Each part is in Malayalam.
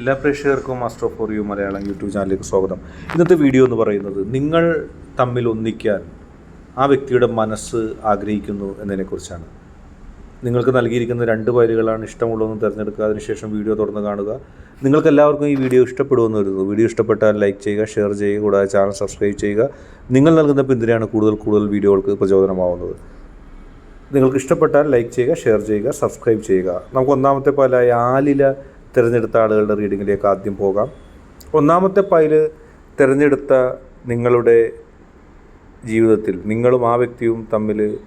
എല്ലാ പ്രേക്ഷകർക്കും master for you Malayalam YouTube ചാനലിലേക്ക് സ്വാഗതം. ഇന്നത്തെ വീഡിയോ എന്ന് പറയുന്നത് നിങ്ങൾ തമ്മിൽ ഒന്നിക്കാൻ ആ വ്യക്തിയുടെ മനസ്സ് ആഗ്രഹിക്കുന്നു എന്നതിനെക്കുറിച്ചാണ്. നിങ്ങൾക്ക് നൽകിയിരിക്കുന്ന രണ്ട് വരികളാണ് ഇഷ്ടമുള്ളതെന്ന് തിരഞ്ഞെടുക്കുക. അതിനുശേഷം വീഡിയോ തുറന്ന് കാണുക. നിങ്ങൾക്ക് എല്ലാവർക്കും ഈ വീഡിയോ ഇഷ്ടപ്പെടുമെന്ന് വരുന്നു വീഡിയോ ഇഷ്ടപ്പെട്ടാൽ ലൈക്ക് ചെയ്യുക ഷെയർ ചെയ്യുക കൂടാതെ ചാനൽ സബ്സ്ക്രൈബ് ചെയ്യുക. നിങ്ങൾ നൽകുന്ന പിന്തുണയാണ് കൂടുതൽ കൂടുതൽ വീഡിയോകൾക്ക് പ്രചോദനമാവുന്നത്. നിങ്ങൾക്ക് ഇഷ്ടപ്പെട്ടാൽ ലൈക്ക് ചെയ്യുക ഷെയർ ചെയ്യുക സബ്സ്ക്രൈബ് ചെയ്യുക. നമുക്ക് ഒന്നാമത്തെ പാലായ ആലില തിരഞ്ഞെടുത്ത ആളുകളുടെ റീഡിങ്ങിലേക്ക് ആദ്യം പോകാം. ഒന്നാമത്തെ പൈൽ തിരഞ്ഞെടുത്ത നിങ്ങളുടെ ജീവിതത്തിൽ നിങ്ങളും ആ വ്യക്തിയും തമ്മിൽ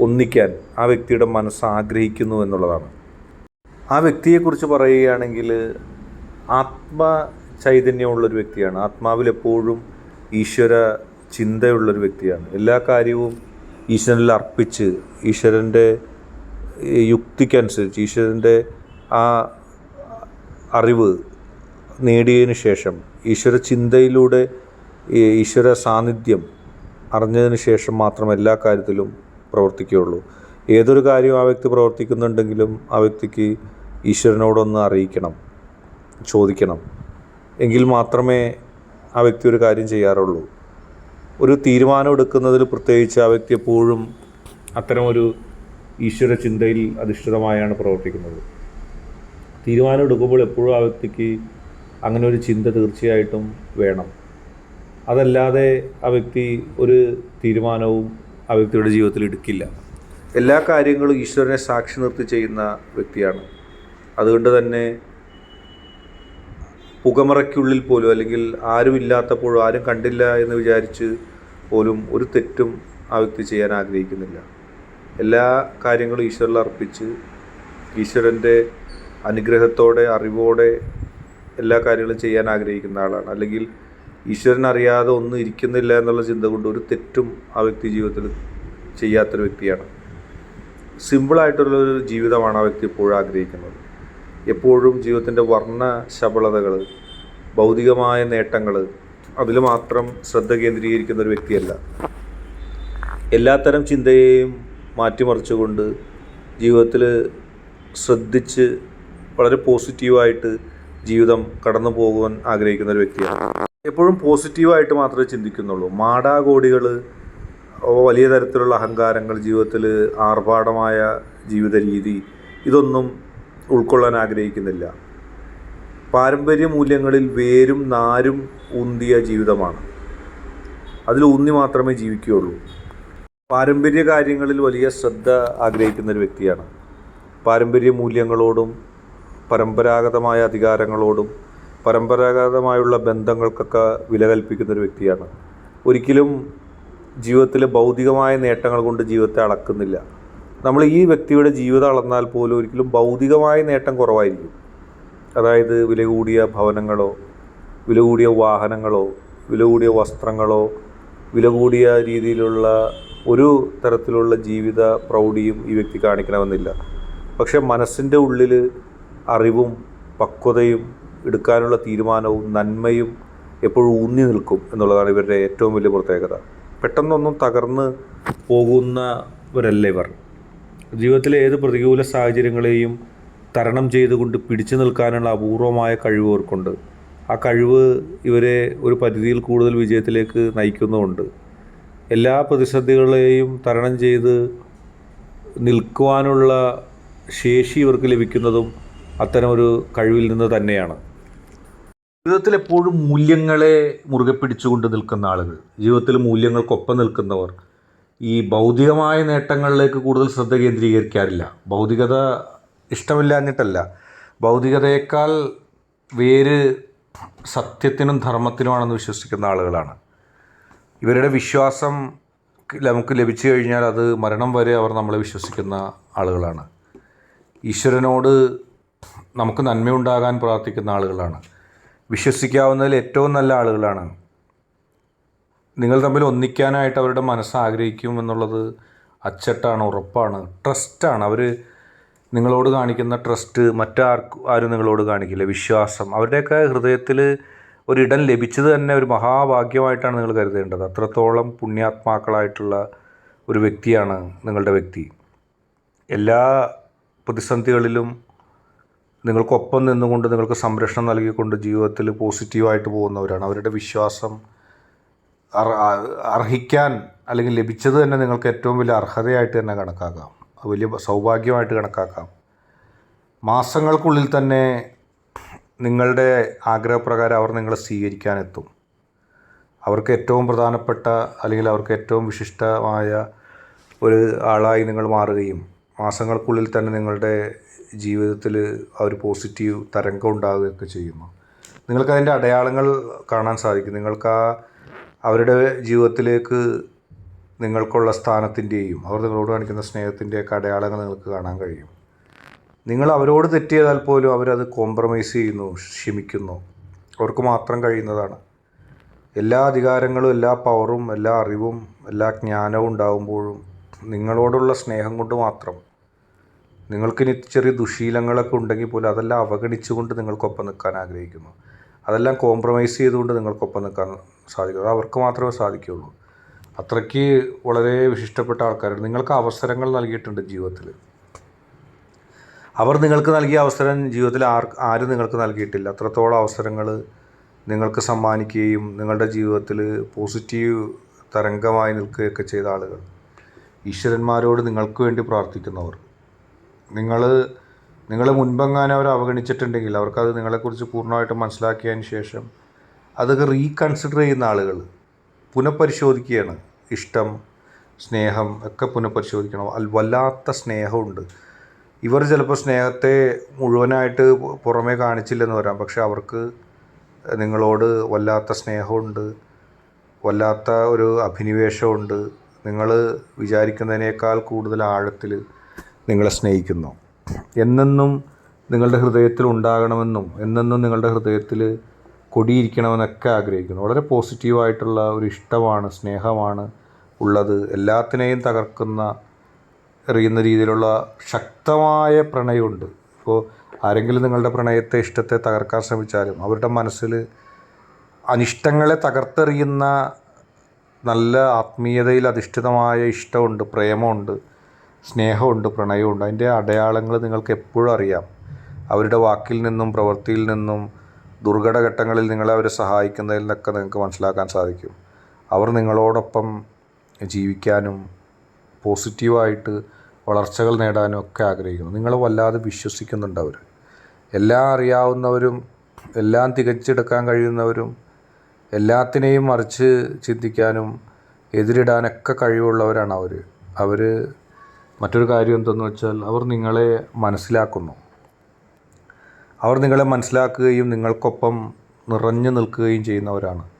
ഒന്നിക്കാൻ ആ വ്യക്തിയുടെ മനസ്സ് ആഗ്രഹിക്കുന്നു എന്നുള്ളതാണ്. ആ വ്യക്തിയെക്കുറിച്ച് പറയുകയാണെങ്കിൽ ആത്മ ചൈതന്യമുള്ളൊരു വ്യക്തിയാണ്. ആത്മാവിൽ എപ്പോഴും ഈശ്വര ചിന്തയുള്ളൊരു വ്യക്തിയാണ്. എല്ലാ കാര്യവും ഈശ്വരനിൽ അർപ്പിച്ച് ഈശ്വരന്റെ യുക്തിക്കനുസരിച്ച് ഈശ്വരന്റെ ആ അറിവ് നേടിയതിന് ശേഷം ഈശ്വര ചിന്തയിലൂടെ ഈശ്വര സാന്നിധ്യം അറിഞ്ഞതിന് ശേഷം മാത്രം എല്ലാ കാര്യത്തിലും പ്രവർത്തിക്കുകയുള്ളൂ. ഏതൊരു കാര്യവും ആ വ്യക്തി പ്രവർത്തിക്കുന്നുണ്ടെങ്കിലും ആ വ്യക്തിക്ക് ഈശ്വരനോടൊന്ന് അറിയിക്കണം ചോദിക്കണം. എങ്കിൽ മാത്രമേ ആ വ്യക്തി ഒരു കാര്യം ചെയ്യാറുള്ളൂ. ഒരു തീരുമാനം എടുക്കുന്നതിൽ പ്രത്യേകിച്ച് ആ വ്യക്തി എപ്പോഴും അത്തരമൊരു ഈശ്വര ചിന്തയിൽ അധിഷ്ഠിതമായാണ് പ്രവർത്തിക്കുന്നത്. തീരുമാനം എടുക്കുമ്പോൾ എപ്പോഴും ആ വ്യക്തിക്ക് അങ്ങനെ ഒരു ചിന്ത തീർച്ചയായിട്ടും വേണം. അതല്ലാതെ ആ വ്യക്തി ഒരു തീരുമാനവും ആ വ്യക്തിയുടെ ജീവിതത്തിൽ എടുക്കില്ല. എല്ലാ കാര്യങ്ങളും ഈശ്വരനെ സാക്ഷി നിർത്തി ചെയ്യുന്ന വ്യക്തിയാണ്. അതുകൊണ്ട് തന്നെ പുകമറയ്ക്കുള്ളിൽ പോലും അല്ലെങ്കിൽ ആരും ഇല്ലാത്തപ്പോഴും ആരും കണ്ടില്ല എന്ന് വിചാരിച്ച് പോലും ഒരു തെറ്റും ആ വ്യക്തി ചെയ്യാൻ ആഗ്രഹിക്കുന്നില്ല. എല്ലാ കാര്യങ്ങളും ഈശ്വരനിൽ അർപ്പിച്ച് ഈശ്വരന്റെ അനുഗ്രഹത്തോടെ അറിവോടെ എല്ലാ കാര്യങ്ങളും ചെയ്യാൻ ആഗ്രഹിക്കുന്ന ആളാണ്. അല്ലെങ്കിൽ ഈശ്വരൻ അറിയാതെ ഒന്നും ഇരിക്കുന്നില്ല എന്നുള്ള ചിന്ത കൊണ്ട് ഒരു തെറ്റും ആ വ്യക്തി ജീവിതത്തിൽ ചെയ്യാത്തൊരു വ്യക്തിയാണ്. സിമ്പിളായിട്ടുള്ളൊരു ജീവിതമാണ് ആ വ്യക്തി എപ്പോഴും ആഗ്രഹിക്കുന്നത്. എപ്പോഴും ജീവിതത്തിന്റെ വർണ ശബളതകൾ ഭൗതികമായ നേട്ടങ്ങൾ അതിൽ മാത്രം ശ്രദ്ധ കേന്ദ്രീകരിക്കുന്ന ഒരു വ്യക്തിയല്ല. എല്ലാത്തരം ചിന്തയെയും മാറ്റിമറിച്ചുകൊണ്ട് ജീവിതത്തിൽ ശ്രദ്ധിച്ച് വളരെ പോസിറ്റീവായിട്ട് ജീവിതം കടന്നു പോകുവാൻ ആഗ്രഹിക്കുന്ന ഒരു വ്യക്തിയാണ്. എപ്പോഴും പോസിറ്റീവായിട്ട് മാത്രമേ ചിന്തിക്കുന്നുള്ളൂ. മാടാകോടികൾ വലിയ തരത്തിലുള്ള അഹങ്കാരങ്ങൾ ജീവിതത്തിൽ ആർഭാടമായ ജീവിത രീതി ഇതൊന്നും ഉൾക്കൊള്ളാൻ ആഗ്രഹിക്കുന്നില്ല. പാരമ്പര്യ മൂല്യങ്ങളിൽ വേരും നാരും ഊന്തിയ ജീവിതമാണ്. അതിൽ ഊന്നി മാത്രമേ ജീവിക്കുകയുള്ളൂ. പാരമ്പര്യ കാര്യങ്ങളിൽ വലിയ ശ്രദ്ധ ആഗ്രഹിക്കുന്ന ഒരു വ്യക്തിയാണ്. പാരമ്പര്യ മൂല്യങ്ങളോടും പരമ്പരാഗതമായ അധികാരങ്ങളോടും പരമ്പരാഗതമായുള്ള ബന്ധങ്ങൾക്കൊക്കെ വില കൽപ്പിക്കുന്ന ഒരു വ്യക്തിയാണ്. ഒരിക്കലും ജീവിതത്തിലെ ഭൗതികമായ നേട്ടങ്ങൾ കൊണ്ട് ജീവിതത്തെ അളക്കുന്നില്ല. നമ്മൾ ഈ വ്യക്തിയുടെ ജീവിതം അളന്നാൽ പോലും ഒരിക്കലും ഭൗതികമായ നേട്ടം കുറവായിരിക്കും. അതായത് വില കൂടിയ ഭവനങ്ങളോ വില കൂടിയ വാഹനങ്ങളോ വില കൂടിയ വസ്ത്രങ്ങളോ വില കൂടിയ രീതിയിലുള്ള ഒരു തരത്തിലുള്ള ജീവിത പ്രൗഢിയും ഈ വ്യക്തി കാണിക്കണമെന്നില്ല. പക്ഷെ മനസ്സിന്റെ ഉള്ളിൽ അറിവും പക്വതയും എടുക്കാനുള്ള തീരുമാനവും നന്മയും എപ്പോഴും ഊന്നി നിൽക്കും എന്നുള്ളതാണ് ഇവരുടെ ഏറ്റവും വലിയ പ്രത്യേകത. പെട്ടെന്നൊന്നും തകർന്ന് പോകുന്നവരല്ല ഇവർ? ജീവിതത്തിലെ ഏത് പ്രതികൂല സാഹചര്യങ്ങളെയും തരണം ചെയ്തുകൊണ്ട് പിടിച്ചു നിൽക്കാനുള്ള അപൂർവമായ കഴിവ് അവർക്കുണ്ട് ആ കഴിവ് ഇവരെ ഒരു പരിധിയിൽ കൂടുതൽ വിജയത്തിലേക്ക് നയിക്കുന്നുമുണ്ട്. എല്ലാ പ്രതിസന്ധികളെയും തരണം ചെയ്ത് നിൽക്കുവാനുള്ള ശേഷി ഇവർക്ക് ലഭിക്കുന്നതും അത്തരമൊരു കഴിവിൽ നിന്ന് തന്നെയാണ്. ജീവിതത്തിൽ എപ്പോഴും മൂല്യങ്ങളെ മുറുകെ പിടിച്ചുകൊണ്ട് നിൽക്കുന്ന ആളുകൾ ജീവിതത്തിൽ മൂല്യങ്ങൾക്കൊപ്പം നിൽക്കുന്നവർ ഈ ഭൗതികമായ നേട്ടങ്ങളിലേക്ക് കൂടുതൽ ശ്രദ്ധ കേന്ദ്രീകരിക്കാറില്ല. ഭൗതികത ഇഷ്ടമില്ലാഞ്ഞിട്ടല്ല. ഭൗതികതയേക്കാൾ വേര് സത്യത്തിനും ധർമ്മത്തിനുമാണെന്ന് വിശ്വസിക്കുന്ന ആളുകളാണ്. ഇവരുടെ വിശ്വാസം നമുക്ക് ലഭിച്ചു കഴിഞ്ഞാൽ അത് മരണം വരെ അവർ നമ്മളെ വിശ്വസിക്കുന്ന ആളുകളാണ്. ഈശ്വരനോട് നമുക്ക് നന്മയുണ്ടാകാൻ പ്രാർത്ഥിക്കുന്ന ആളുകളാണ്. വിശ്വസിക്കാവുന്നതിൽ ഏറ്റവും നല്ല ആളുകളാണ്. നിങ്ങൾ തമ്മിൽ ഒന്നിക്കാനായിട്ട് അവരുടെ മനസ്സ് ആഗ്രഹിക്കും എന്നുള്ളത് അച്ചട്ടാണ് ഉറപ്പാണ് ട്രസ്റ്റാണ്. അവർ നിങ്ങളോട് കാണിക്കുന്ന ട്രസ്റ്റ് മറ്റാർക്കും ആരും നിങ്ങളോട് കാണിക്കില്ല. വിശ്വാസം. അവരുടെയൊക്കെ ഹൃദയത്തിൽ ഒരിടം ലഭിച്ചത് തന്നെ ഒരു മഹാഭാഗ്യമായിട്ടാണ് നിങ്ങൾ കരുതേണ്ടത്. അത്രത്തോളം പുണ്യാത്മാക്കളായിട്ടുള്ള ഒരു വ്യക്തിയാണ് നിങ്ങളുടെ വ്യക്തി. എല്ലാ പ്രതിസന്ധികളിലും നിങ്ങൾക്കൊപ്പം നിന്നുകൊണ്ട് നിങ്ങൾക്ക് സംരക്ഷണം നൽകിക്കൊണ്ട് ജീവിതത്തിൽ പോസിറ്റീവായിട്ട് പോകുന്നവരാണ്. അവരുടെ വിശ്വാസം അർഹിക്കാൻ അല്ലെങ്കിൽ ലഭിച്ചത് തന്നെ നിങ്ങൾക്ക് ഏറ്റവും വലിയ അർഹതയായിട്ട് തന്നെ കണക്കാക്കാം. വലിയ സൗഭാഗ്യമായിട്ട് കണക്കാക്കാം. മാസങ്ങൾക്കുള്ളിൽ തന്നെ നിങ്ങളുടെ ആഗ്രഹപ്രകാരം അവർ നിങ്ങളെ സ്വീകരിക്കാനെത്തും. അവർക്ക് ഏറ്റവും പ്രധാനപ്പെട്ട അല്ലെങ്കിൽ അവർക്ക് ഏറ്റവും വിശിഷ്ടമായ ഒരു ആളായി നിങ്ങൾ മാറുകയും മാസങ്ങൾക്കുള്ളിൽ തന്നെ നിങ്ങളുടെ ജീവിതത്തിൽ ആ ഒരു പോസിറ്റീവ് തരംഗം ഉണ്ടാവുകയൊക്കെ ചെയ്യുന്നു. നിങ്ങൾക്ക് അതിന്റെ അടയാളങ്ങൾ കാണാൻ സാധിക്കും. നിങ്ങൾക്ക് ആ അവരുടെ ജീവിതത്തിലേക്ക് നിങ്ങൾക്കുള്ള സ്ഥാനത്തിന്റെയും അവർ നിങ്ങളോട് കാണിക്കുന്ന സ്നേഹത്തിന്റെയൊക്കെ അടയാളങ്ങൾ നിങ്ങൾക്ക് കാണാൻ കഴിയും. നിങ്ങൾ അവരോട് തെറ്റ് ചെയ്താൽ പോലും അവരത് കോംപ്രമൈസ് ചെയ്യുന്നു ക്ഷമിക്കുന്നു. അവർക്ക് മാത്രം കഴിയുന്നതാണ്. എല്ലാ അധികാരങ്ങളും എല്ലാ പവറും എല്ലാ അറിവും എല്ലാ ജ്ഞാനവും ഉണ്ടാകുമ്പോഴും നിങ്ങളോടുള്ള സ്നേഹം കൊണ്ട് മാത്രം നിങ്ങൾക്കിനി ചെറിയ ദുശീലങ്ങളൊക്കെ ഉണ്ടെങ്കിൽ പോലും അതെല്ലാം അവഗണിച്ചുകൊണ്ട് നിങ്ങൾക്കൊപ്പം നിൽക്കാൻ ആഗ്രഹിക്കുന്നു. അതെല്ലാം കോംപ്രമൈസ് ചെയ്തുകൊണ്ട് നിങ്ങൾക്കൊപ്പം നിൽക്കാൻ സാധിക്കും. അത് അവർക്ക് മാത്രമേ സാധിക്കുകയുള്ളൂ. അത്രയ്ക്ക് വളരെ വിശിഷ്ടപ്പെട്ട ആൾക്കാരുണ്ട് നിങ്ങൾക്ക് അവസരങ്ങൾ നൽകിയിട്ടുണ്ട് ജീവിതത്തിൽ. അവർ നിങ്ങൾക്ക് നൽകിയ അവസരം ജീവിതത്തിൽ ആർ ആരും നിങ്ങൾക്ക് നൽകിയിട്ടില്ല. അത്രത്തോളം അവസരങ്ങൾ നിങ്ങൾക്ക് സമ്മാനിക്കുകയും നിങ്ങളുടെ ജീവിതത്തിൽ പോസിറ്റീവ് തരംഗമായി നിൽക്കുകയൊക്കെ ചെയ്ത ആളുകൾ. ഈശ്വരന്മാരോട് നിങ്ങൾക്ക് വേണ്ടി പ്രാർത്ഥിക്കുന്നവർ. നിങ്ങൾ നിങ്ങൾ മുൻപെങ്ങാനും അവർ അവഗണിച്ചിട്ടുണ്ടെങ്കിൽ അവർക്കത് നിങ്ങളെക്കുറിച്ച് പൂർണമായിട്ടും മനസ്സിലാക്കിയതിന് ശേഷം അതൊക്കെ റീകൺസിഡർ ചെയ്യുന്ന ആളുകൾ പുനഃപരിശോധിക്കുകയാണ്. ഇഷ്ടം സ്നേഹം ഒക്കെ പുനഃപരിശോധിക്കണം. അൽ വല്ലാത്ത സ്നേഹമുണ്ട്. ഇവർ ചിലപ്പോൾ സ്നേഹത്തെ മുഴുവനായിട്ട് പുറമേ കാണിച്ചില്ലെന്ന് വരാം പക്ഷെ അവർക്ക് നിങ്ങളോട് വല്ലാത്ത സ്നേഹമുണ്ട് വല്ലാത്ത ഒരു അഭിനിവേശമുണ്ട്. നിങ്ങൾ വിചാരിക്കുന്നതിനേക്കാൾ കൂടുതൽ ആഴത്തിൽ നിങ്ങളെ സ്നേഹിക്കുന്നു. എന്നെന്നും നിങ്ങളുടെ ഹൃദയത്തിൽ ഉണ്ടാകണമെന്നും എന്നെന്നും നിങ്ങളുടെ ഹൃദയത്തിൽ കൊടിയിരിക്കണമെന്നൊക്കെ ആഗ്രഹിക്കുന്നു. വളരെ പോസിറ്റീവായിട്ടുള്ള ഒരു ഇഷ്ടമാണ് സ്നേഹമാണ് ഉള്ളത്. എല്ലാത്തിനെയും തകർക്കുന്ന എറിയുന്ന രീതിയിലുള്ള ശക്തമായ പ്രണയമുണ്ട്. ഇപ്പോൾ ആരെങ്കിലും നിങ്ങളുടെ പ്രണയത്തെ ഇഷ്ടത്തെ തകർക്കാൻ ശ്രമിച്ചാലും അവരുടെ മനസ്സിൽ അനിഷ്ടങ്ങളെ തകർത്തെറിയുന്ന നല്ല ആത്മീയതയിൽ അധിഷ്ഠിതമായ ഇഷ്ടമുണ്ട് പ്രേമമുണ്ട്. സ്നേഹമുണ്ട് പ്രണയമുണ്ട് അതിന്റെ അടയാളങ്ങൾ നിങ്ങൾക്ക് എപ്പോഴും അറിയാം. അവരുടെ വാക്കിൽ നിന്നും പ്രവൃത്തിയിൽ നിന്നും ദുർഘടഘട്ടങ്ങളിൽ നിങ്ങളെ അവരെ സഹായിക്കുന്നതിൽ നിന്നൊക്കെ നിങ്ങൾക്ക് മനസ്സിലാക്കാൻ സാധിക്കും. അവർ നിങ്ങളോടൊപ്പം ജീവിക്കാനും പോസിറ്റീവായിട്ട് വളർച്ചകൾ നേടാനും ഒക്കെ ആഗ്രഹിക്കുന്നു. നിങ്ങളെ വല്ലാതെ വിശ്വസിക്കുന്നുണ്ട് അവർ. എല്ലാം അറിയാവുന്നവരും എല്ലാം തികച്ചെടുക്കാൻ കഴിയുന്നവരും എല്ലാത്തിനെയും മറിച്ച് ചിന്തിക്കാനും എതിരിടാനൊക്കെ കഴിവുള്ളവരാണ് അവർ. അവർ മറ്റൊരു കാര്യം എന്തെന്ന് വെച്ചാൽ അവർ നിങ്ങളെ മനസ്സിലാക്കുന്നു. അവർ നിങ്ങളെ മനസ്സിലാക്കുകയും നിങ്ങൾക്കൊപ്പം നിറഞ്ഞു നിൽക്കുകയും ചെയ്യുന്നവരാണ്.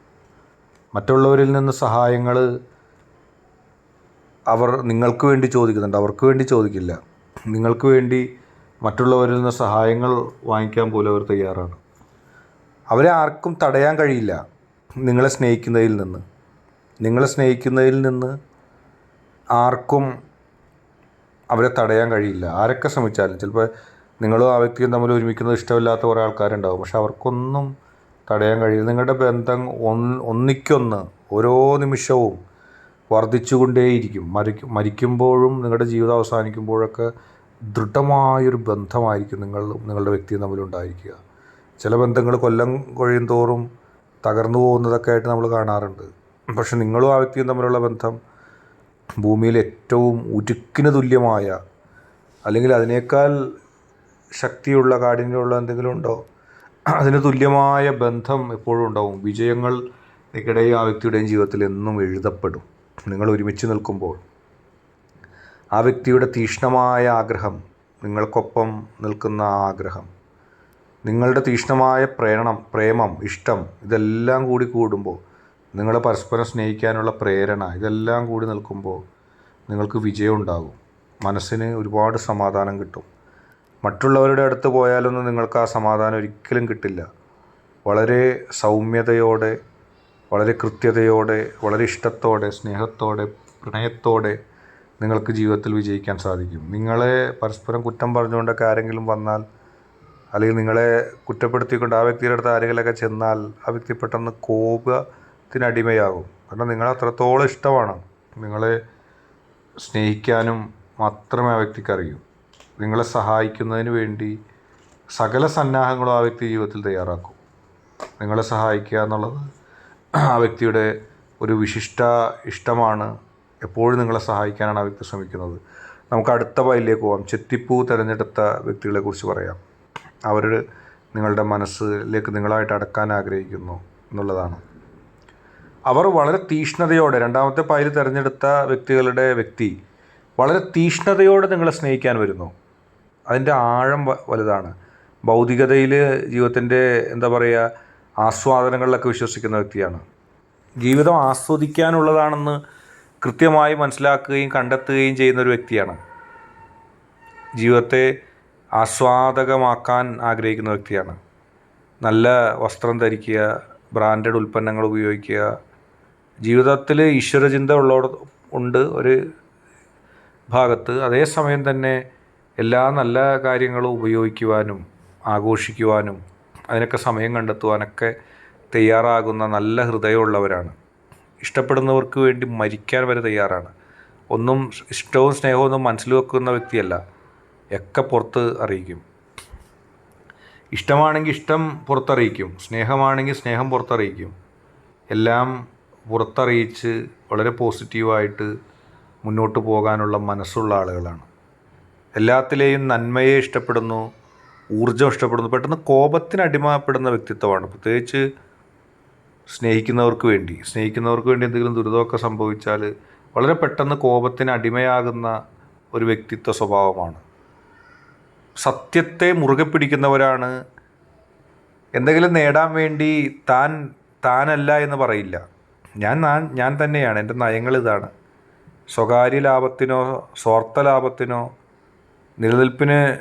മറ്റുള്ളവരിൽ നിന്ന് സഹായങ്ങൾ അവർ നിങ്ങൾക്ക് വേണ്ടി ചോദിക്കുന്നുണ്ട്. അവർക്ക് വേണ്ടി ചോദിക്കില്ല. നിങ്ങൾക്ക് വേണ്ടി മറ്റുള്ളവരിൽ നിന്ന് സഹായങ്ങൾ വാങ്ങിക്കാൻ പോലും അവർ തയ്യാറാണ്. അവരെ ആർക്കും തടയാൻ കഴിയില്ല നിങ്ങളെ സ്നേഹിക്കുന്നതിൽ നിന്ന്. നിങ്ങളെ സ്നേഹിക്കുന്നതിൽ നിന്ന് ആർക്കും അവരെ തടയാൻ കഴിയില്ല. ആരൊക്കെ ശ്രമിച്ചാലും ചിലപ്പോൾ നിങ്ങളും ആ വ്യക്തിയും തമ്മിൽ ഒരുമിക്കുന്നത് ഇഷ്ടമില്ലാത്ത കുറേ ആൾക്കാരുണ്ടാവും. പക്ഷെ അവർക്കൊന്നും തടയാൻ കഴിയില്ല. നിങ്ങളുടെ ബന്ധം ഒന്നിക്കൊന്ന് ഓരോ നിമിഷവും വർദ്ധിച്ചുകൊണ്ടേയിരിക്കും. മരിക്കും മരിക്കുമ്പോഴും നിങ്ങളുടെ ജീവിതം അവസാനിക്കുമ്പോഴൊക്കെ ദൃഢമായൊരു ബന്ധമായിരിക്കും നിങ്ങൾ നിങ്ങളുടെ വ്യക്തിയും തമ്മിലുണ്ടായിരിക്കുക ചില ബന്ധങ്ങൾ കൊല്ലം കൊഴിയും തോറും തകർന്നു പോകുന്നതൊക്കെ ആയിട്ട് നമ്മൾ കാണാറുണ്ട്. പക്ഷെ നിങ്ങളും ആ വ്യക്തിയും തമ്മിലുള്ള ബന്ധം ഭൂമിയിൽ ഏറ്റവും ഉരുക്കിന് തുല്യമായ അല്ലെങ്കിൽ അതിനേക്കാൾ ശക്തിയുള്ള കാഠിന്യമുള്ള എന്തെങ്കിലും ഉണ്ടോ? അതിന് തുല്യമായ ബന്ധം എപ്പോഴും ഉണ്ടാവും. വിജയങ്ങൾ നിങ്ങളുടെയും ആ വ്യക്തിയുടെയും ജീവിതത്തിൽ എന്നും എഴുതപ്പെടും. നിങ്ങൾ ഒരുമിച്ച് നിൽക്കുമ്പോൾ ആ വ്യക്തിയുടെ തീഷ്ണമായ ആഗ്രഹം നിങ്ങൾക്കൊപ്പം നിൽക്കുന്ന ആ ആഗ്രഹം നിങ്ങളുടെ തീഷ്ണമായ പ്രേരണം പ്രേമം ഇഷ്ടം ഇതെല്ലാം കൂടി കൂടുമ്പോൾ നിങ്ങളെ പരസ്പരം സ്നേഹിക്കാനുള്ള പ്രേരണ ഇതെല്ലാം കൂടി നിൽക്കുമ്പോൾ നിങ്ങൾക്ക് വിജയം ഉണ്ടാകും മനസ്സിന് ഒരുപാട് സമാധാനം കിട്ടും. മറ്റുള്ളവരുടെ അടുത്ത് പോയാലൊന്നും നിങ്ങൾക്ക് ആ സമാധാനം ഒരിക്കലും കിട്ടില്ല. വളരെ സൗമ്യതയോടെ വളരെ കൃത്യതയോടെ വളരെ ഇഷ്ടത്തോടെ സ്നേഹത്തോടെ പ്രണയത്തോടെ നിങ്ങൾക്ക് ജീവിതത്തിൽ വിജയിക്കാൻ സാധിക്കും. നിങ്ങളെ പരസ്പരം കുറ്റം പറഞ്ഞുകൊണ്ടൊക്കെ ആരെങ്കിലും വന്നാൽ അല്ലെങ്കിൽ നിങ്ങളെ കുറ്റപ്പെടുത്തിക്കൊണ്ട് ആ വ്യക്തിയുടെ അടുത്ത് ആരെങ്കിലുമൊക്കെ ചെന്നാൽ ആ വ്യക്തി പെട്ടെന്ന് കോപത്തിനടിമയാകും കാരണം നിങ്ങളെ അത്രത്തോളം ഇഷ്ടമാണ്. നിങ്ങളെ സ്നേഹിക്കാനും മാത്രമേ ആ വ്യക്തിക്ക് അറിയൂ. നിങ്ങളെ സഹായിക്കുന്നതിന് വേണ്ടി സകല സന്നാഹങ്ങളും ആ വ്യക്തി ജീവിതത്തിൽ തയ്യാറാക്കും. നിങ്ങളെ സഹായിക്കുക എന്നുള്ളത് ആ വ്യക്തിയുടെ ഒരു വിശിഷ്ട ഇഷ്ടമാണ്. എപ്പോഴും നിങ്ങളെ സഹായിക്കാനാണ് ആ വ്യക്തി ശ്രമിക്കുന്നത്. നമുക്ക് അടുത്ത വയലിലേക്ക് പോകാം ചെത്തിപ്പൂ തിരഞ്ഞെടുത്ത വ്യക്തികളെ കുറിച്ച് പറയാം. അവർ നിങ്ങളുടെ മനസ്സിലേക്ക് നിങ്ങളായിട്ട് അടക്കാൻ ആഗ്രഹിക്കുന്നു എന്നുള്ളതാണ്. അവർ വളരെ തീഷ്ണതയോടെ രണ്ടാമത്തെ പായിൽ തിരഞ്ഞെടുത്ത വ്യക്തികളുടെ വ്യക്തി വളരെ തീഷ്ണതയോടെ നിങ്ങളെ സ്നേഹിക്കാൻ വരുന്നു. അതിന്റെ ആഴം വലുതാണ്. ഭൗതികതയിൽ ജീവിതത്തിന്റെ എന്താ പറയുക ആസ്വാദനങ്ങളിലൊക്കെ വിശ്വസിക്കുന്ന വ്യക്തിയാണ്. ജീവിതം ആസ്വദിക്കാനുള്ളതാണെന്ന് കൃത്യമായി മനസ്സിലാക്കുകയും കണ്ടെത്തുകയും ചെയ്യുന്ന ഒരു വ്യക്തിയാണ്. ജീവിതത്തെ ആസ്വാദകമാക്കാൻ ആഗ്രഹിക്കുന്ന വ്യക്തിയാണ്. നല്ല വസ്ത്രം ധരിക്കുക ബ്രാൻഡഡ് ഉൽപ്പന്നങ്ങൾ ഉപയോഗിക്കുക ജീവിതത്തിൽ ഈശ്വരചിന്ത ഉള്ളോട് ഉണ്ട് ഒരു ഭാഗത്ത്. അതേസമയം തന്നെ എല്ലാ നല്ല കാര്യങ്ങളും ഉപയോഗിക്കുവാനും ആഘോഷിക്കുവാനും അതിനൊക്കെ സമയം കണ്ടെത്തുവാനൊക്കെ തയ്യാറാകുന്ന നല്ല ഹൃദയമുള്ളവരാണ്. ഇഷ്ടപ്പെടുന്നവർക്ക് വേണ്ടി മരിക്കാൻ വരെ തയ്യാറാണ്. ഒന്നും ഇഷ്ടവും സ്നേഹവും ഒന്നും മനസ്സിൽ വെക്കുന്ന വ്യക്തിയല്ല. ഒക്കെ പുറത്ത് അറിയിക്കും. ഇഷ്ടമാണെങ്കിൽ ഇഷ്ടം പുറത്തറിയിക്കും. സ്നേഹമാണെങ്കിൽ സ്നേഹം പുറത്തറിയിക്കും. എല്ലാം പുറത്തറിയിച്ച് വളരെ പോസിറ്റീവായിട്ട് മുന്നോട്ട് പോകാനുള്ള മനസ്സുള്ള ആളുകളാണ്. എല്ലാത്തിലെയും നന്മയെ ഇഷ്ടപ്പെടുന്നു ഊർജം ഇഷ്ടപ്പെടുന്നു പെട്ടെന്ന് കോപത്തിന് അടിമപ്പെടുന്ന വ്യക്തിത്വമാണ്. പ്രത്യേകിച്ച് സ്നേഹിക്കുന്നവർക്ക് വേണ്ടി. സ്നേഹിക്കുന്നവർക്ക് വേണ്ടി എന്തെങ്കിലും ദുരിതമൊക്കെ സംഭവിച്ചാൽ വളരെ പെട്ടെന്ന് കോപത്തിന് അടിമയാകുന്ന ഒരു വ്യക്തിത്വ സ്വഭാവമാണ്. സത്യത്തെ മുറുകെ പിടിക്കുന്നവരാണ്. എന്തെങ്കിലും നേടാൻ വേണ്ടി താൻ താനല്ല എന്ന് പറയില്ല. ഞാൻ ഞാൻ തന്നെയാണ്. എന്റെ നയങ്ങൾ ഇതാണ്. സ്വകാര്യ ലാഭത്തിനോ സ്വാർത്ഥ ലാഭത്തിനോ നിലനിൽപ്പിന്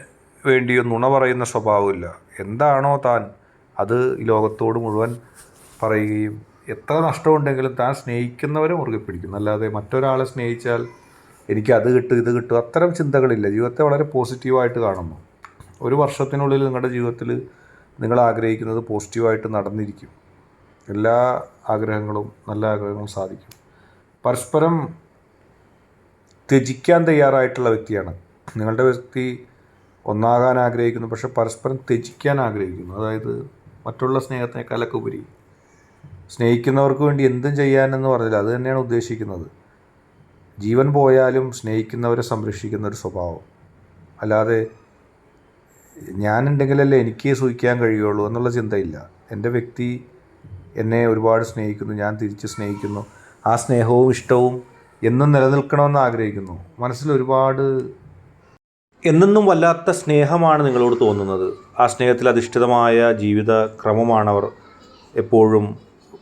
വേണ്ടിയോ നുണ പറയുന്ന സ്വഭാവമില്ല. എന്താണോ താൻ അത് ഈ ലോകത്തോട് മുഴുവൻ പറയുകയും എത്ര നഷ്ടമുണ്ടെങ്കിലും താൻ സ്നേഹിക്കുന്നവരെ മുറുകെ പിടിക്കും. അല്ലാതെ മറ്റൊരാളെ സ്നേഹിച്ചാൽ എനിക്ക് അത് കിട്ടും ഇത് കിട്ടും അത്തരം ചിന്തകളില്ല. ജീവിതത്തെ വളരെ പോസിറ്റീവായിട്ട് കാണുന്നു. ഒരു വർഷത്തിനുള്ളിൽ നിങ്ങളുടെ ജീവിതത്തിൽ നിങ്ങൾ ആഗ്രഹിക്കുന്നത് പോസിറ്റീവായിട്ട് നടന്നിരിക്കും. എല്ലാ ആഗ്രഹങ്ങളും നല്ല ആഗ്രഹങ്ങളും സാധിക്കും. പരസ്പരം ത്യജിക്കാൻ തയ്യാറായിട്ടുള്ള വ്യക്തിയാണ്. നിങ്ങളുടെ വ്യക്തി ഒന്നാകാൻ ആഗ്രഹിക്കുന്നു പക്ഷെ പരസ്പരം ത്യജിക്കാൻ ആഗ്രഹിക്കുന്നു. അതായത് മറ്റുള്ള സ്നേഹത്തിനേക്കാളൊക്കെ ഉപരി സ്നേഹിക്കുന്നവർക്ക് വേണ്ടി എന്തും ചെയ്യാനെന്ന് പറഞ്ഞില്ല അത് തന്നെയാണ് ഉദ്ദേശിക്കുന്നത്. ജീവൻ പോയാലും സ്നേഹിക്കുന്നവരെ സംരക്ഷിക്കുന്ന ഒരു സ്വഭാവം. അല്ലാതെ ഞാനുണ്ടെങ്കിലല്ലേ എനിക്ക് സൂഹിക്കാൻ കഴിയുള്ളൂ എന്നുള്ള ചിന്തയില്ല. എന്റെ വ്യക്തി എന്നെ ഒരുപാട് സ്നേഹിക്കുന്നു ഞാൻ തിരിച്ച് സ്നേഹിക്കുന്നു. ആ സ്നേഹവും ഇഷ്ടവും എന്നും നിലനിൽക്കണമെന്ന് ആഗ്രഹിക്കുന്നു. മനസ്സിൽ ഒരുപാട് എന്നെന്നും വല്ലാത്ത സ്നേഹമാണ് നിങ്ങളോട് തോന്നുന്നത്. ആ സ്നേഹത്തിൽ അധിഷ്ഠിതമായ ജീവിത ക്രമമാണ് അവർ എപ്പോഴും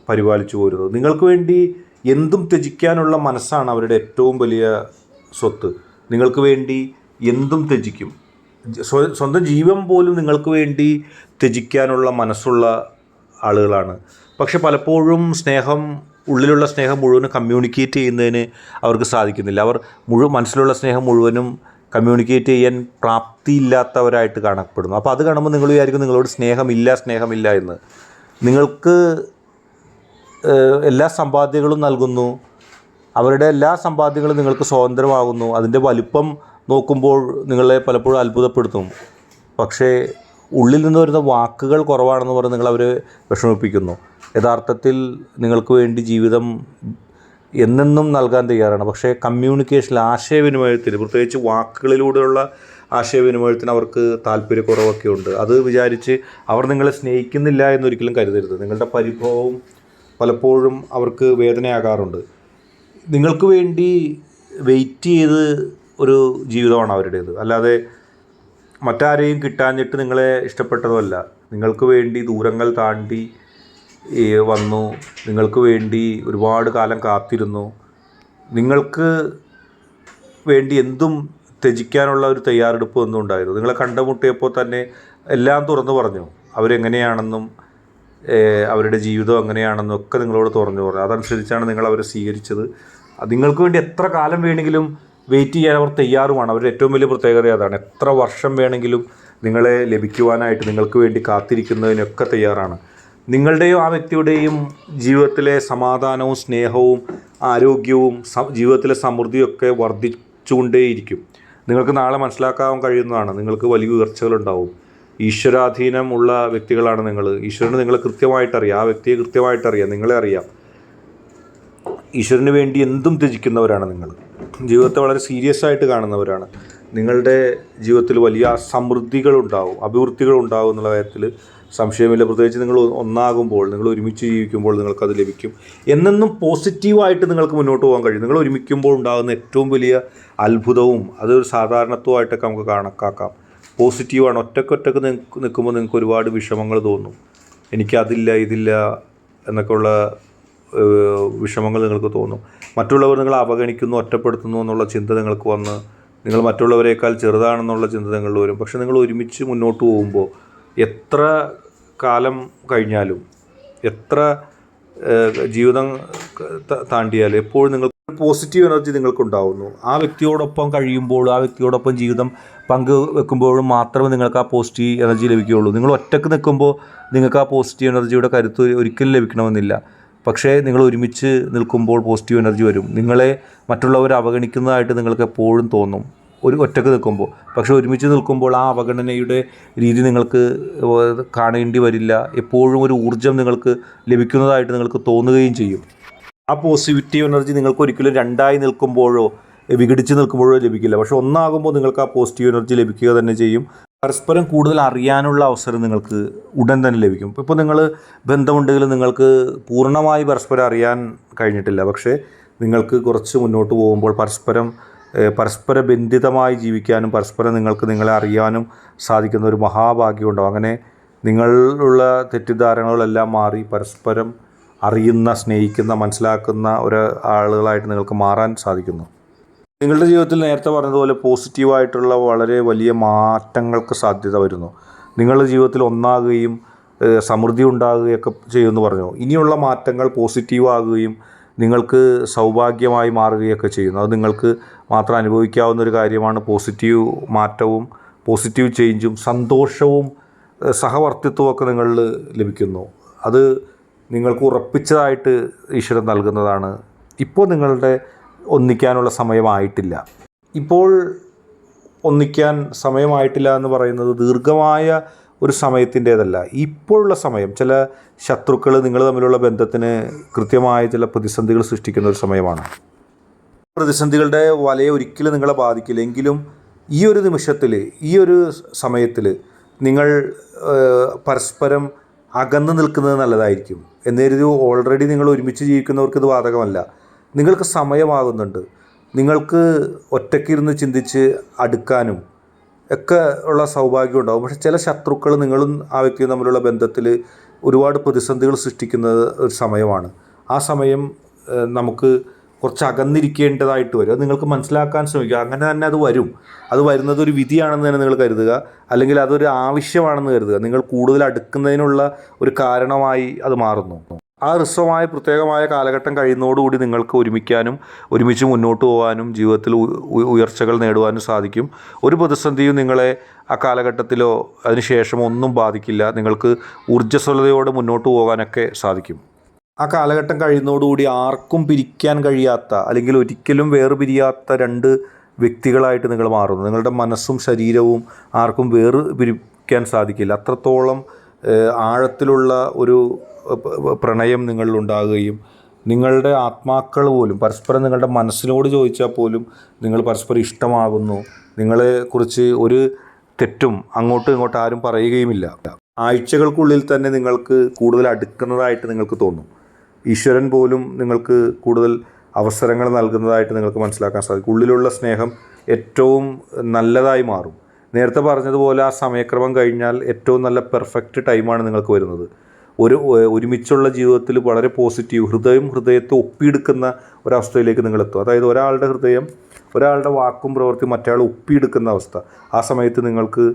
പരിപാലിച്ചു പോരുന്നത്. നിങ്ങൾക്ക് വേണ്ടി എന്തും ത്യജിക്കാനുള്ള മനസ്സാണ് അവരുടെ ഏറ്റവും വലിയ സ്വത്ത്. നിങ്ങൾക്ക് വേണ്ടി എന്തും ത്യജിക്കും. സ്വന്തം ജീവൻ പോലും നിങ്ങൾക്ക് വേണ്ടി ത്യജിക്കാനുള്ള മനസ്സുള്ള ആളുകളാണ്. പക്ഷെ പലപ്പോഴും സ്നേഹം ഉള്ളിലുള്ള സ്നേഹം മുഴുവനും കമ്മ്യൂണിക്കേറ്റ് ചെയ്യുന്നതിന് അവർക്ക് സാധിക്കുന്നില്ല. അവർ മുഴുവൻ മനസ്സിലുള്ള സ്നേഹം മുഴുവനും കമ്മ്യൂണിക്കേറ്റ് ചെയ്യാൻ പ്രാപ്തിയില്ലാത്തവരായിട്ട് കാണപ്പെടുന്നു. അപ്പോൾ അത് കാണുമ്പോൾ നിങ്ങൾ വിചാരിക്കും നിങ്ങളോട് സ്നേഹമില്ല സ്നേഹമില്ല എന്ന്. നിങ്ങൾക്ക് എല്ലാ സമ്പാദ്യങ്ങളും നൽകുന്നു. അവരുടെ എല്ലാ സമ്പാദ്യങ്ങളും നിങ്ങൾക്ക് സ്വതന്ത്രമാകുന്നു. അതിന്റെ വലിപ്പം നോക്കുമ്പോൾ നിങ്ങളെ പലപ്പോഴും അത്ഭുതപ്പെടുത്തും. പക്ഷേ ഉള്ളിൽ നിന്ന് വരുന്ന വാക്കുകൾ കുറവാണെന്ന് പറഞ്ഞ് നിങ്ങൾ അവരെ വിഷമിപ്പിക്കുന്നു. യഥാർത്ഥത്തിൽ നിങ്ങൾക്ക് വേണ്ടി ജീവിതം എന്നെന്നും നൽകാൻ തയ്യാറാണ്. പക്ഷേ കമ്മ്യൂണിക്കേഷനിൽ ആശയവിനിമയത്തിൽ പ്രത്യേകിച്ച് വാക്കുകളിലൂടെയുള്ള ആശയവിനിമയത്തിന് അവർക്ക് താല്പര്യക്കുറവൊക്കെ ഉണ്ട് അത് വിചാരിച്ച് അവർ നിങ്ങളെ സ്നേഹിക്കുന്നില്ല എന്നൊരിക്കലും കരുതരുത്. നിങ്ങളുടെ പരിഭവവും പലപ്പോഴും അവർക്ക് വേദനയാകാറുണ്ട്. നിങ്ങൾക്ക് വേണ്ടി വെയിറ്റ് ചെയ്ത് ഒരു ജീവിതമാണ് അവരുടേത്. അല്ലാതെ മറ്റാരെയും കിട്ടാഞ്ഞിട്ട് നിങ്ങളെ ഇഷ്ടപ്പെട്ടതുമല്ല നിങ്ങൾക്ക് വേണ്ടി ദൂരങ്ങൾ താണ്ടി വന്നു. നിങ്ങൾക്ക് വേണ്ടി ഒരുപാട് കാലം കാത്തിരുന്നു. നിങ്ങൾക്ക് വേണ്ടി എന്തും ത്യജിക്കാനുള്ള ഒരു തയ്യാറെടുപ്പ് ഒന്നും ഉണ്ടായിരുന്നു. നിങ്ങളെ കണ്ടുമുട്ടിയപ്പോൾ തന്നെ എല്ലാം തുറന്നു പറഞ്ഞു. അവരെങ്ങനെയാണെന്നും അവരുടെ ജീവിതം എങ്ങനെയാണെന്നും ഒക്കെ നിങ്ങളോട് തുറന്നു പറഞ്ഞു. അതനുസരിച്ചാണ് നിങ്ങൾ അവരെ സ്വീകരിച്ചത്. നിങ്ങൾക്ക് വേണ്ടി എത്ര കാലം വേണമെങ്കിലും വെയിറ്റ് ചെയ്യാൻ അവർ തയ്യാറുമാണ്. അവരുടെ ഏറ്റവും വലിയ പ്രത്യേകത അതാണ്. എത്ര വർഷം വേണമെങ്കിലും നിങ്ങളെ ലഭിക്കുവാനായിട്ട് നിങ്ങൾക്ക് വേണ്ടി കാത്തിരിക്കുന്നതിനൊക്കെ തയ്യാറാണ്. നിങ്ങളുടെയും ആ വ്യക്തിയുടെയും ജീവിതത്തിലെ സമാധാനവും സ്നേഹവും ആരോഗ്യവും ജീവിതത്തിലെ സമൃദ്ധിയൊക്കെ വർദ്ധിച്ചുകൊണ്ടേയിരിക്കും. നിങ്ങൾക്ക് നാളെ മനസ്സിലാക്കാൻ കഴിയുന്നതാണ്. നിങ്ങൾക്ക് വലിയ ഉയർച്ചകളുണ്ടാവും. ഈശ്വരാധീനമുള്ള വ്യക്തികളാണ് നിങ്ങൾ. ഈശ്വരന് നിങ്ങളെ കൃത്യമായിട്ടറിയാം. ആ വ്യക്തിയെ കൃത്യമായിട്ടറിയാം. നിങ്ങളെ അറിയാം. ഈശ്വരന് വേണ്ടി എന്തും ത്യജിക്കുന്നവരാണ് നിങ്ങൾ. ജീവിതത്തെ വളരെ സീരിയസ് ആയിട്ട് കാണുന്നവരാണ്. നിങ്ങളുടെ ജീവിതത്തിൽ വലിയ സമൃദ്ധികളുണ്ടാവും. അഭിവൃദ്ധികളുണ്ടാവും എന്നുള്ള കാര്യത്തിൽ സംശയമില്ല. പ്രത്യേകിച്ച് നിങ്ങൾ ഒന്നാകുമ്പോൾ നിങ്ങൾ ഒരുമിച്ച് ജീവിക്കുമ്പോൾ നിങ്ങൾക്കത് ലഭിക്കും. എന്നെന്നും പോസിറ്റീവായിട്ട് നിങ്ങൾക്ക് മുന്നോട്ട് പോകാൻ കഴിയും. നിങ്ങൾ ഒരുമിക്കുമ്പോൾ ഉണ്ടാകുന്ന ഏറ്റവും വലിയ അത്ഭുതവും അതൊരു സാധാരണത്വമായിട്ടൊക്കെ നമുക്ക് കണക്കാക്കാം. പോസിറ്റീവാണ്. ഒറ്റക്കൊറ്റക്ക് നിൽക്ക് നിൽക്കുമ്പോൾ നിങ്ങൾക്ക് ഒരുപാട് വിഷമങ്ങൾ തോന്നും. എനിക്കതില്ല ഇതില്ല എന്നൊക്കെയുള്ള വിഷമങ്ങൾ നിങ്ങൾക്ക് തോന്നും. മറ്റുള്ളവർ നിങ്ങളെ അവഗണിക്കുന്നു ഒറ്റപ്പെടുത്തുന്നു എന്നുള്ള ചിന്ത നിങ്ങൾക്ക് വന്ന് നിങ്ങൾ മറ്റുള്ളവരെക്കാൾ ചെറുതാണെന്നുള്ള ചിന്ത നിങ്ങളിൽ വരും. പക്ഷെ നിങ്ങൾ ഒരുമിച്ച് മുന്നോട്ട് പോകുമ്പോൾ എത്ര കാലം കഴിഞ്ഞാലും എത്ര ജീവിതം താണ്ടിയാൽ എപ്പോഴും നിങ്ങൾ പോസിറ്റീവ് എനർജി നിങ്ങൾക്കുണ്ടാവുന്നു. ആ വ്യക്തിയോടൊപ്പം കഴിയുമ്പോൾ ആ വ്യക്തിയോടൊപ്പം ജീവിതം പങ്കുവെക്കുമ്പോഴും മാത്രമേ നിങ്ങൾക്ക് ആ പോസിറ്റീവ് എനർജി ലഭിക്കുകയുള്ളൂ. നിങ്ങൾ ഒറ്റയ്ക്ക് നിൽക്കുമ്പോൾ നിങ്ങൾക്ക് ആ പോസിറ്റീവ് എനർജിയുടെ കരുത്ത് ഒരിക്കലും ലഭിക്കണമെന്നില്ല. പക്ഷേ നിങ്ങൾ ഒരുമിച്ച് നിൽക്കുമ്പോൾ പോസിറ്റീവ് എനർജി വരും. നിങ്ങളെ മറ്റുള്ളവർ അവഗണിക്കുന്നതായിട്ട് നിങ്ങൾക്ക് എപ്പോഴും തോന്നും. ഒരു ഒറ്റയ്ക്ക് നിൽക്കുമ്പോൾ പക്ഷേ ഒരുമിച്ച് നിൽക്കുമ്പോൾ ആ അവഗണനയുടെ രീതി നിങ്ങൾക്ക് കാണേണ്ടി വരില്ല. എപ്പോഴും ഒരു ഊർജം നിങ്ങൾക്ക് ലഭിക്കുന്നതായിട്ട് നിങ്ങൾക്ക് തോന്നുകയും ചെയ്യും. ആ പോസിറ്റീവ് എനർജി നിങ്ങൾക്ക് ഒരിക്കലും രണ്ടായി നിൽക്കുമ്പോഴോ വിഘടിച്ച് നിൽക്കുമ്പോഴോ ലഭിക്കില്ല. പക്ഷെ ഒന്നാകുമ്പോൾ നിങ്ങൾക്ക് ആ പോസിറ്റീവ് എനർജി ലഭിക്കുക തന്നെ ചെയ്യും. പരസ്പരം കൂടുതൽ അറിയാനുള്ള അവസരം നിങ്ങൾക്ക് ഉടൻ തന്നെ ലഭിക്കും. ഇപ്പോൾ നിങ്ങൾ ബന്ധമുണ്ടെങ്കിൽ നിങ്ങൾക്ക് പൂർണമായി പരസ്പരം അറിയാൻ കഴിഞ്ഞിട്ടില്ല. പക്ഷേ നിങ്ങൾക്ക് കുറച്ച് മുന്നോട്ട് പോകുമ്പോൾ പരസ്പരം പരസ്പര ബന്ധിതമായി ജീവിക്കാനും പരസ്പരം നിങ്ങൾക്ക് നിങ്ങളെ അറിയാനും സാധിക്കുന്ന ഒരു മഹാഭാഗ്യം ഉണ്ടാവും. അങ്ങനെ നിങ്ങളിലുള്ള തെറ്റിദ്ധാരണകളെല്ലാം മാറി പരസ്പരം അറിയുന്ന സ്നേഹിക്കുന്ന മനസ്സിലാക്കുന്ന ഒരു ആളുകളായിട്ട് നിങ്ങൾക്ക് മാറാൻ സാധിക്കുന്നു. നിങ്ങളുടെ ജീവിതത്തിൽ നേരത്തെ പറഞ്ഞതുപോലെ പോസിറ്റീവായിട്ടുള്ള വളരെ വലിയ മാറ്റങ്ങൾക്ക് സാധ്യത വരുന്നു. നിങ്ങളുടെ ജീവിതത്തിൽ ഒന്നാകുകയും സമൃദ്ധി ഉണ്ടാകുകയൊക്കെ ചെയ്യുമെന്ന് പറഞ്ഞു. ഇനിയുള്ള മാറ്റങ്ങൾ പോസിറ്റീവ് ആകുകയും നിങ്ങൾക്ക് സൗഭാഗ്യമായി മാറുകയൊക്കെ ചെയ്യുന്നു. അത് നിങ്ങൾക്ക് മാത്രം അനുഭവിക്കാവുന്ന ഒരു കാര്യമാണ്. പോസിറ്റീവ് മാറ്റവും പോസിറ്റീവ് ചേഞ്ചും സന്തോഷവും ഒക്കെ നിങ്ങളിൽ ലഭിക്കുന്നു. അത് നിങ്ങൾക്ക് ഉറപ്പിച്ചതായിട്ട് ഈശ്വരൻ നൽകുന്നതാണ്. ഇപ്പോൾ നിങ്ങളുടെ ഒന്നിക്കാനുള്ള സമയമായിട്ടില്ല. ഇപ്പോൾ ഒന്നിക്കാൻ സമയമായിട്ടില്ല എന്ന് പറയുന്നത് ദീർഘമായ ഒരു സമയത്തിന്റേതല്ല. ഇപ്പോഴുള്ള സമയം ചില ശത്രുക്കൾ നിങ്ങൾ തമ്മിലുള്ള ബന്ധത്തിന് കൃത്യമായ ചില പ്രതിസന്ധികൾ സൃഷ്ടിക്കുന്ന ഒരു സമയമാണ്. പ്രതിസന്ധികളുടെ വലയെ ഒരിക്കലും നിങ്ങളെ ബാധിക്കില്ല. എങ്കിലും ഈ ഒരു നിമിഷത്തിൽ ഈ ഒരു സമയത്തിൽ നിങ്ങൾ പരസ്പരം അകന്നു നിൽക്കുന്നത് നല്ലതായിരിക്കും. എന്നേരി ഓൾറെഡി നിങ്ങൾ ഒരുമിച്ച് ജീവിക്കുന്നവർക്ക് ഇത് ബാധകമല്ല. നിങ്ങൾക്ക് സമയമാകുന്നുണ്ട്. നിങ്ങൾക്ക് ഒറ്റയ്ക്കിരുന്ന് ചിന്തിച്ച് അടുക്കാനും ഒക്കെ ഉള്ള സൗഭാഗ്യം ഉണ്ടാകും പക്ഷെ ചില ശത്രുക്കൾ നിങ്ങളും ആ വ്യക്തിയും തമ്മിലുള്ള ബന്ധത്തിൽ ഒരുപാട് പ്രതിസന്ധികൾ സൃഷ്ടിക്കുന്നത് ഒരു സമയമാണ്. ആ സമയം നമുക്ക് കുറച്ച് അകന്നിരിക്കേണ്ടതായിട്ട് വരും. അത് നിങ്ങൾക്ക് മനസ്സിലാക്കാൻ ശ്രമിക്കുക. അങ്ങനെ തന്നെ അത് വരും. അത് വരുന്നത് ഒരു വിധിയാണെന്ന് തന്നെ നിങ്ങൾ കരുതുക. അല്ലെങ്കിൽ അതൊരു ആവശ്യമാണെന്ന് കരുതുക. നിങ്ങൾ കൂടുതൽ അടുക്കുന്നതിനുള്ള ഒരു കാരണമായി അത് മാറുന്നു. ആ ഹ്രസ്വമായ പ്രത്യേകമായ കാലഘട്ടം കഴിയുന്നതോടുകൂടി നിങ്ങൾക്ക് ഒരുമിക്കാനും ഒരുമിച്ച് മുന്നോട്ട് പോകാനും ജീവിതത്തിൽ ഉയർച്ചകൾ നേടുവാനും സാധിക്കും. ഒരു പ്രതിസന്ധിയും നിങ്ങളെ ആ കാലഘട്ടത്തിലോ അതിനുശേഷമോ ഒന്നും ബാധിക്കില്ല. നിങ്ങൾക്ക് ഊർജസ്വലതയോടെ മുന്നോട്ട് പോകാനൊക്കെ സാധിക്കും. ആ കാലഘട്ടം കഴിയുന്നതോടുകൂടി ആർക്കും പിരിക്കാൻ കഴിയാത്ത അല്ലെങ്കിൽ ഒരിക്കലും വേർപിരിയാത്ത രണ്ട് വ്യക്തികളായിട്ട് നിങ്ങൾ മാറുന്നു. നിങ്ങളുടെ മനസ്സും ശരീരവും ആർക്കും വേർ പിരിക്കാൻ സാധിക്കില്ല. അത്രത്തോളം ആഴത്തിലുള്ള ഒരു പ്രണയം നിങ്ങളിലുണ്ടാകുകയും നിങ്ങളുടെ ആത്മാക്കൾ പോലും പരസ്പരം നിങ്ങളുടെ മനസ്സിനോട് ചോദിച്ചാൽ പോലും നിങ്ങൾ പരസ്പരം ഇഷ്ടമാകുന്നു. നിങ്ങളെ കുറിച്ച് ഒരു തെറ്റും അങ്ങോട്ടും ഇങ്ങോട്ടും ആരും പറയുകയുമില്ല. ആഴ്ചകൾക്കുള്ളിൽ തന്നെ നിങ്ങൾക്ക് കൂടുതൽ അടുക്കുന്നതായിട്ട് നിങ്ങൾക്ക് തോന്നും. ഈശ്വരൻ പോലും നിങ്ങൾക്ക് കൂടുതൽ അവസരങ്ങൾ നൽകുന്നതായിട്ട് നിങ്ങൾക്ക് മനസ്സിലാക്കാൻ സാധിക്കും. ഉള്ളിലുള്ള സ്നേഹം ഏറ്റവും നല്ലതായി മാറും. നേരത്തെ പറഞ്ഞതുപോലെ ആ സമയക്രമം കഴിഞ്ഞാൽ ഏറ്റവും നല്ല പെർഫെക്റ്റ് ടൈമാണ് നിങ്ങൾക്ക് വരുന്നത്. ഒരു ഒരുമിച്ചുള്ള ജീവിതത്തിൽ വളരെ പോസിറ്റീവ് ഹൃദയം ഹൃദയത്തെ ഒപ്പിയെടുക്കുന്ന ഒരവസ്ഥയിലേക്ക് നിങ്ങൾ എത്തും അതായത് ഒരാളുടെ ഹൃദയം ഒരാളുടെ വാക്കും പ്രവൃത്തിയും മറ്റയാൾ ഒപ്പിയെടുക്കുന്ന അവസ്ഥ. ആ സമയത്ത് നിങ്ങൾക്ക്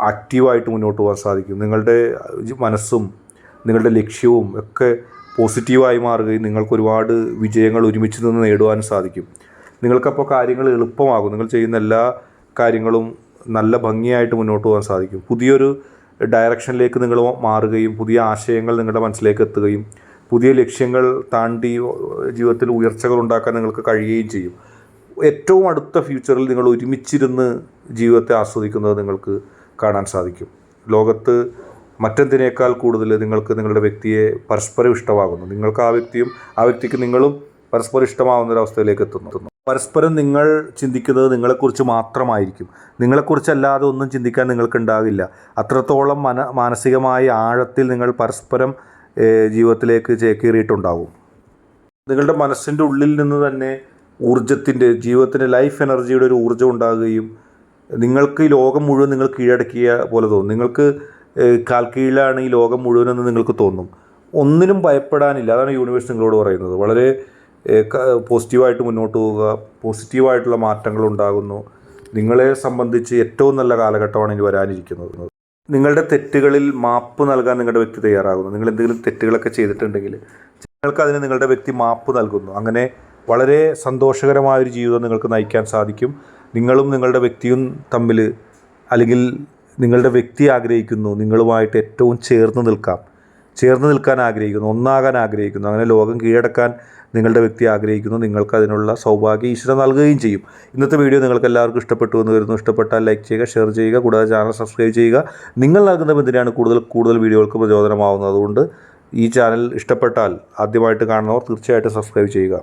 ആക്റ്റീവായിട്ട് മുന്നോട്ട് പോകാൻ സാധിക്കും. നിങ്ങളുടെ മനസ്സും നിങ്ങളുടെ ലക്ഷ്യവും ഒക്കെ പോസിറ്റീവായി മാറുകയും നിങ്ങൾക്ക് ഒരുപാട് വിജയങ്ങൾ ഒരുമിച്ച് നിന്ന് നേടുവാനും സാധിക്കും. നിങ്ങൾക്കപ്പോൾ കാര്യങ്ങൾ എളുപ്പമാകും. നിങ്ങൾ ചെയ്യുന്ന എല്ലാ കാര്യങ്ങളും നല്ല ഭംഗിയായിട്ട് മുന്നോട്ട് പോകാൻ സാധിക്കും. പുതിയൊരു ഡയറക്ഷനിലേക്ക് നിങ്ങൾ മാറുകയും പുതിയ ആശയങ്ങൾ നിങ്ങളുടെ മനസ്സിലേക്ക് എത്തുകയും പുതിയ ലക്ഷ്യങ്ങൾ താണ്ടി ജീവിതത്തിൽ ഉയർച്ചകൾ ഉണ്ടാക്കാൻ നിങ്ങൾക്ക് കഴിയുകയും ചെയ്യും. ഏറ്റവും അടുത്ത ഫ്യൂച്ചറിൽ നിങ്ങൾ ഒരുമിച്ചിരുന്ന് ജീവിതത്തെ ആസ്വദിക്കുന്നത് നിങ്ങൾക്ക് കാണാൻ സാധിക്കും. ലോകത്ത് മറ്റെന്തിനേക്കാൾ കൂടുതൽ നിങ്ങൾക്ക് നിങ്ങളുടെ വ്യക്തിയെ പരസ്പരം ഇഷ്ടമാകുന്നു. നിങ്ങൾക്ക് ആ വ്യക്തിയും ആ വ്യക്തിക്ക് നിങ്ങളും പരസ്പരം ഇഷ്ടമാവുന്ന അവസ്ഥയിലേക്ക് എത്തുന്നു. പരസ്പരം നിങ്ങൾ ചിന്തിക്കുന്നത് നിങ്ങളെക്കുറിച്ച് മാത്രമായിരിക്കും. നിങ്ങളെക്കുറിച്ചല്ലാതെ ഒന്നും ചിന്തിക്കാൻ നിങ്ങൾക്കുണ്ടാകില്ല അത്രത്തോളം മന മാനസികമായ ആഴത്തിൽ നിങ്ങൾ പരസ്പരം ജീവിതത്തിലേക്ക് ചേക്കേറിയിട്ടുണ്ടാകും നിങ്ങളുടെ മനസ്സിന്റെ ഉള്ളിൽ നിന്ന് തന്നെ ഊർജത്തിന്റെ ജീവിതത്തിന്റെ ലൈഫ് എനർജിയുടെ ഒരു ഊർജം ഉണ്ടാകുകയും നിങ്ങൾക്ക് ഈ ലോകം മുഴുവൻ നിങ്ങൾ കീഴടക്കിയ പോലെ തോന്നും. നിങ്ങൾക്ക് കാൽ കീഴിലാണ് ഈ ലോകം മുഴുവനെന്ന് നിങ്ങൾക്ക് തോന്നും. ഒന്നിനും ഭയപ്പെടാനില്ല. അതാണ് യൂണിവേഴ്സ് നിങ്ങളോട് പറയുന്നത്. വളരെ പോസിറ്റീവായിട്ട് മുന്നോട്ട് പോവുക പോസിറ്റീവായിട്ടുള്ള മാറ്റങ്ങൾ ഉണ്ടാകുന്നു നിങ്ങളെ സംബന്ധിച്ച് ഏറ്റവും നല്ല കാലഘട്ടമാണ് ഇനി വരാനിരിക്കുന്നത്. നിങ്ങളുടെ തെറ്റുകളിൽ മാപ്പ് നൽകാൻ നിങ്ങളുടെ വ്യക്തി തയ്യാറാകുന്നു. നിങ്ങൾ എന്തെങ്കിലും തെറ്റുകളൊക്കെ ചെയ്തിട്ടുണ്ടെങ്കിൽ നിങ്ങൾക്ക് അതിന് നിങ്ങളുടെ വ്യക്തി മാപ്പ് നൽകുന്നു. അങ്ങനെ വളരെ സന്തോഷകരമായ ഒരു ജീവിതം നിങ്ങൾക്ക് നയിക്കാൻ സാധിക്കും. നിങ്ങളും നിങ്ങളുടെ വ്യക്തിയും തമ്മിൽ അല്ലെങ്കിൽ നിങ്ങളുടെ വ്യക്തി ആഗ്രഹിക്കുന്നു നിങ്ങളുമായിട്ട് ഏറ്റവും ചേർന്ന് നിൽക്കാം. ചേർന്ന് നിൽക്കാൻ ആഗ്രഹിക്കുന്നു ഒന്നാകാൻ ആഗ്രഹിക്കുന്നു. അങ്ങനെ ലോകം കീഴടക്കാൻ നിങ്ങളുടെ വ്യക്തി ആഗ്രഹിക്കുന്നു നിങ്ങൾക്ക് അതിനുള്ള സൗഭാഗ്യം ഈശ്വരൻ നൽകുകയും ചെയ്യും. ഇന്നത്തെ വീഡിയോ നിങ്ങൾക്ക് എല്ലാവർക്കും ഇഷ്ടപ്പെട്ടു എന്ന് വരുന്നു ഇഷ്ടപ്പെട്ടാൽ ലൈക്ക് ചെയ്യുക ഷെയർ ചെയ്യുക കൂടാതെ ചാനൽ സബ്സ്ക്രൈബ് ചെയ്യുക. നിങ്ങൾ നൽകുന്ന ബന്ധിനാണ് കൂടുതൽ കൂടുതൽ വീഡിയോകൾക്ക് പ്രചോദനമാവുന്നത്. അതുകൊണ്ട് ഈ ചാനൽ ഇഷ്ടപ്പെട്ടാൽ ആദ്യമായിട്ട് കാണുന്നവർ തീർച്ചയായിട്ടും സബ്സ്ക്രൈബ് ചെയ്യുക.